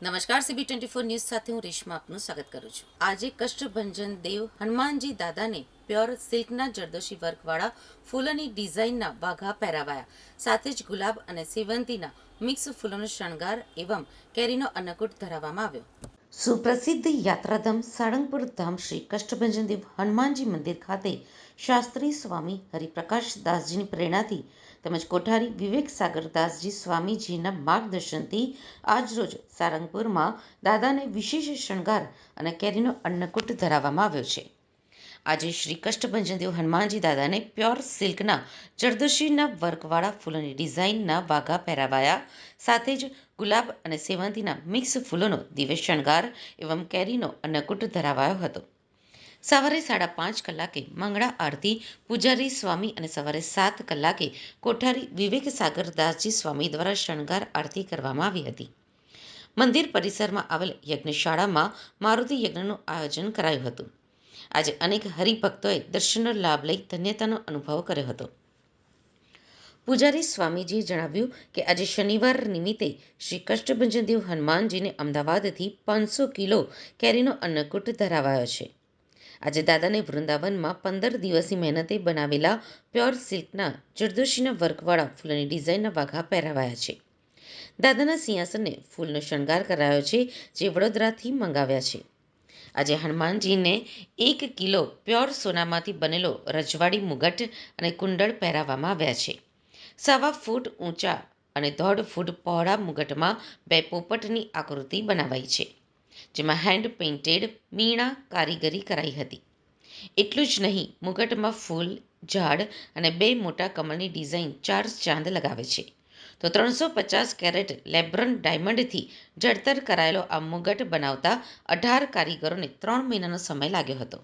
નમસ્કાર CB twenty four news સાથે હું રેશમા આપનું સ્વાગત કરું છું. આજે કષ્ટભંજન દેવ હનુમાનજી દાદાને પ્યોર સિલ્કના જરદોશી વર્કવાળા ફૂલોની ડિઝાઇનના વાઘા પહેરાવાયા. સાથે જ ગુલાબ અને સેવંતીના મિક્સ ફૂલોનો શણગાર એવમ કેરીનો અન્નકૂટ ધરાવવામાં આવ્યો. સુપ્રસિદ્ધ યાત્રાધામ સાળંગપુર ધામ શ્રી કષ્ટભંજન દેવ હનુમાનજી મંદિર ખાતે શાસ્ત્રી સ્વામી હરિપ્રકાશ દાસજીની પ્રેરણાથી તેમજ કોઠારી વિવેક સાગર દાસજી સ્વામીજીના માર્ગદર્શનથી આજરોજ સારંગપુરમાં દાદાને વિશેષ શણગાર અને કેરીનો અન્નકૂટ ધરાવવામાં આવ્યો છે. આજે શ્રી કષ્ટભંજનદેવ હનુમાનજી દાદાને પ્યોર સિલ્કના જરદોશીના વર્કવાળા ફૂલોની ડિઝાઇનના વાઘા પહેરાવાયા. સાથે જ ગુલાબ અને સેવંતીના મિક્સ ફૂલોનો દિવ્ય શણગાર એવં કેરીનો અન્નકૂટ ધરાવાયો હતો. સવારે સાડા પાંચ કલાકે મંગળા આરતી, પૂજારી સ્વામી અને સવારે સાત કલાકે કોઠારી વિવેક સાગરદાસજી સ્વામી દ્વારા શણગાર આરતી કરવામાં આવી હતી. મંદિર પરિસરમાં આવેલ યજ્ઞશાળામાં મારુતિ યજ્ઞનું આયોજન કરાયું હતું. આજે અનેક હરિભક્તોએ દર્શનનો લાભ લઈ ધન્યતાનો અનુભવ કર્યો હતો. પૂજારી સ્વામીજીએ જણાવ્યું કે આજે શનિવાર નિમિત્તે શ્રી કષ્ટભંજનદેવ હનુમાનજીને અમદાવાદથી પાંચસો કિલો કેરીનો અન્નકૂટ ધરાવાયો છે. આજે દાદાને વૃંદાવનમાં પંદર દિવસની મહેનતે બનાવેલા પ્યોર સિલ્કના જરદોશીના વર્કવાળા ફૂલોની ડિઝાઇનના વાઘા પહેરાવાયા છે. દાદાના સિંહાસનને ફૂલનો શણગાર કરાયો છે, જે વડોદરાથી મંગાવ્યા છે. આજે હનુમાનજીને એક કિલો પ્યોર સોનામાંથી બનેલો રજવાડી મુગટ અને કુંડળ પહેરાવવામાં આવ્યા છે. સવા ફૂટ ઊંચા અને દોઢ ફૂટ પહોળા મુગટમાં બે પોપટની આકૃતિ બનાવાઈ છે, જેમાં હેન્ડ પેઇન્ટેડ મીણા કારીગરી કરાઈ હતી. એટલું જ નહીં, મુગટમાં ફૂલ, ઝાડ અને બે મોટા કમળની ડિઝાઇન ચાર ચાંદ લગાવે છે. તો ત્રણસો પચાસ કેરેટ લેબ્રન ડાયમંડથી જડતર કરાયેલો આ મુગટ બનાવતા અઢાર કારીગરોને ત્રણ મહિનાનો સમય લાગ્યો હતો.